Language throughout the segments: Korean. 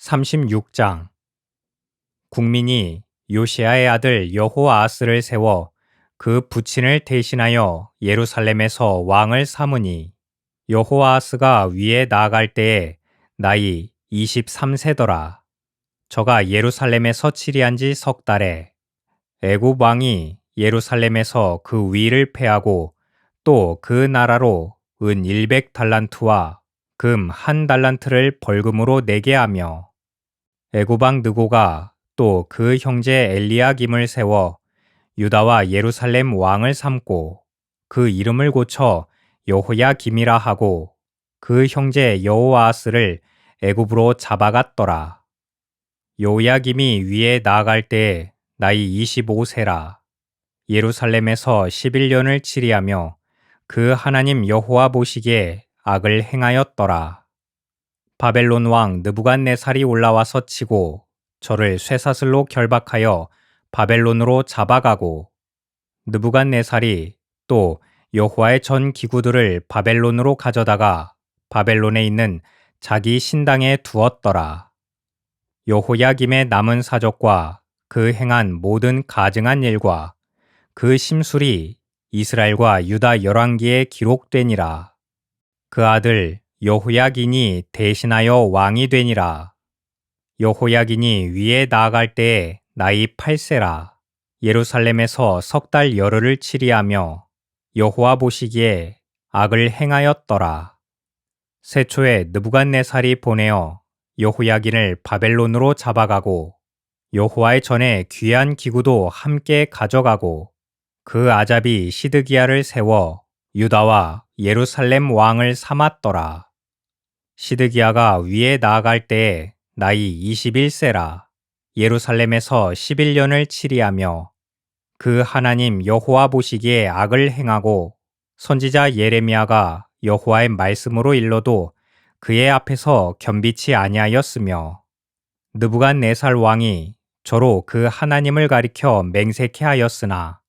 36장 국민이 요시아의 아들 여호아하스를 세워 그 부친을 대신하여 예루살렘에서 왕을 삼으니 여호아하스가 위에 나아갈 때에 나이 23세더라. 저가 예루살렘에서 치리한 지 석 달에 애굽 왕이 예루살렘에서 그 위를 패하고 또 그 나라로 은 100달란트와 금 한 달란트를 벌금으로 내게 하며 애굽왕 느고가 또 그 형제 엘리야김을 세워 유다와 예루살렘 왕을 삼고 그 이름을 고쳐 여호야김이라 하고 그 형제 여호아스를 애굽으로 잡아갔더라. 여호야김이 위에 나아갈 때 나이 25세라. 예루살렘에서 11년을 치리하며 그 하나님 여호와 보시기에 악을 행하였더라. 바벨론 왕 느부갓네살이 올라와서 치고 저를 쇠사슬로 결박하여 바벨론으로 잡아가고 느부갓네살이 또 여호와의 전 기구들을 바벨론으로 가져다가 바벨론에 있는 자기 신당에 두었더라. 여호야김의 남은 사적과 그 행한 모든 가증한 일과 그 심술이 이스라엘과 유다 열왕기에 기록되니라. 그 아들 여호야긴이 대신하여 왕이 되니라. 여호야긴이 위에 나아갈 때에 나이 8세라. 예루살렘에서 석 달 열흘을 치리하며 여호와 보시기에 악을 행하였더라. 세초에 느부갓네살이 보내어 여호야긴을 바벨론으로 잡아가고 여호와의 전에 귀한 기구도 함께 가져가고 그 아잡이 시드기야를 세워 유다와 예루살렘 왕을 삼았더라. 시드기야가 위에 나아갈 때에 나이 21세라. 예루살렘에서 11년을 치리하며 그 하나님 여호와 보시기에 악을 행하고 선지자 예레미야가 여호와의 말씀으로 일러도 그의 앞에서 겸비치 아니하였으며 느부갓네살 왕이 저로 그 하나님을 가리켜 맹세케 하였으나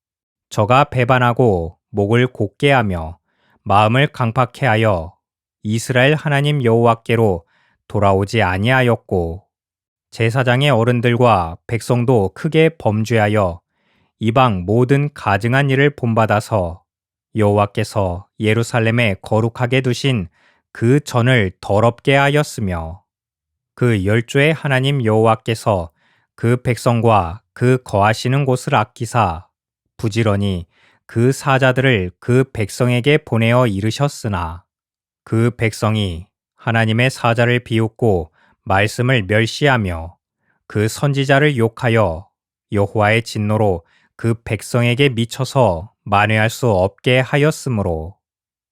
저가 배반하고 목을 곧게 하며 마음을 강팍해 하여 이스라엘 하나님 여호와께로 돌아오지 아니하였고 제사장의 어른들과 백성도 크게 범죄하여 이방 모든 가증한 일을 본받아서 여호와께서 예루살렘에 거룩하게 두신 그 전을 더럽게 하였으며 그 열조의 하나님 여호와께서 그 백성과 그 거하시는 곳을 아끼사 부지런히 그 사자들을 그 백성에게 보내어 이르셨으나 그 백성이 하나님의 사자를 비웃고 말씀을 멸시하며 그 선지자를 욕하여 여호와의 진노로 그 백성에게 미쳐서 만회할 수 없게 하였으므로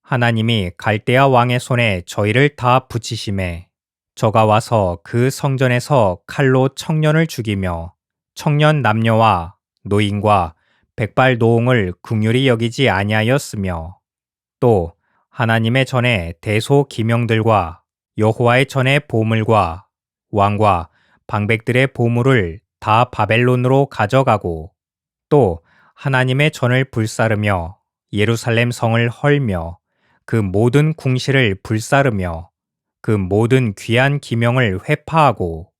하나님이 갈대아 왕의 손에 저희를 다 붙이심에 저가 와서 그 성전에서 칼로 청년을 죽이며 청년 남녀와 노인과 백발 노홍을 궁휼히 여기지 아니하였으며 또 하나님의 전에 대소 기명들과 여호와의 전에 보물과 왕과 방백들의 보물을 다 바벨론으로 가져가고 또 하나님의 전을 불사르며 예루살렘 성을 헐며 그 모든 궁실을 불사르며 그 모든 귀한 기명을 회파하고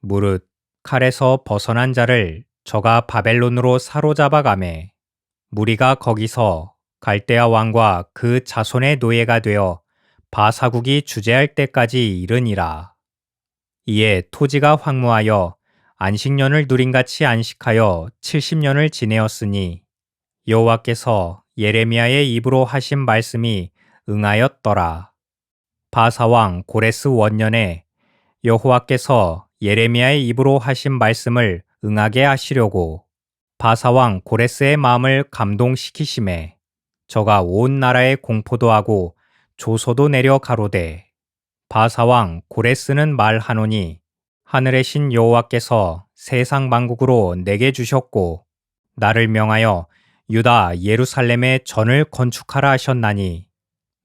무릇 칼에서 벗어난 자를 저가 바벨론으로 사로잡아 가매 무리가 거기서 갈대아 왕과 그 자손의 노예가 되어 바사국이 주재할 때까지 이르니라. 이에 토지가 황무하여 안식년을 누린같이 안식하여 70년을 지내었으니 여호와께서 예레미야의 입으로 하신 말씀이 응하였더라. 바사왕 고레스 원년에 여호와께서 예레미야의 입으로 하신 말씀을 응하게 하시려고 바사왕 고레스의 마음을 감동시키심에 저가 온 나라에 공포도 하고 조소도 내려 가로되 바사왕 고레스는 말하노니 하늘의 신 여호와께서 세상 만국으로 내게 주셨고 나를 명하여 유다 예루살렘에 전을 건축하라 하셨나니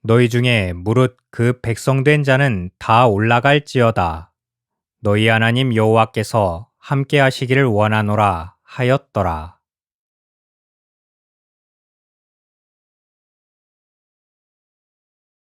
너희 중에 무릇 그 백성된 자는 다 올라갈지어다. 너희 하나님 여호와께서 함께 하시기를 원하노라 하였더라.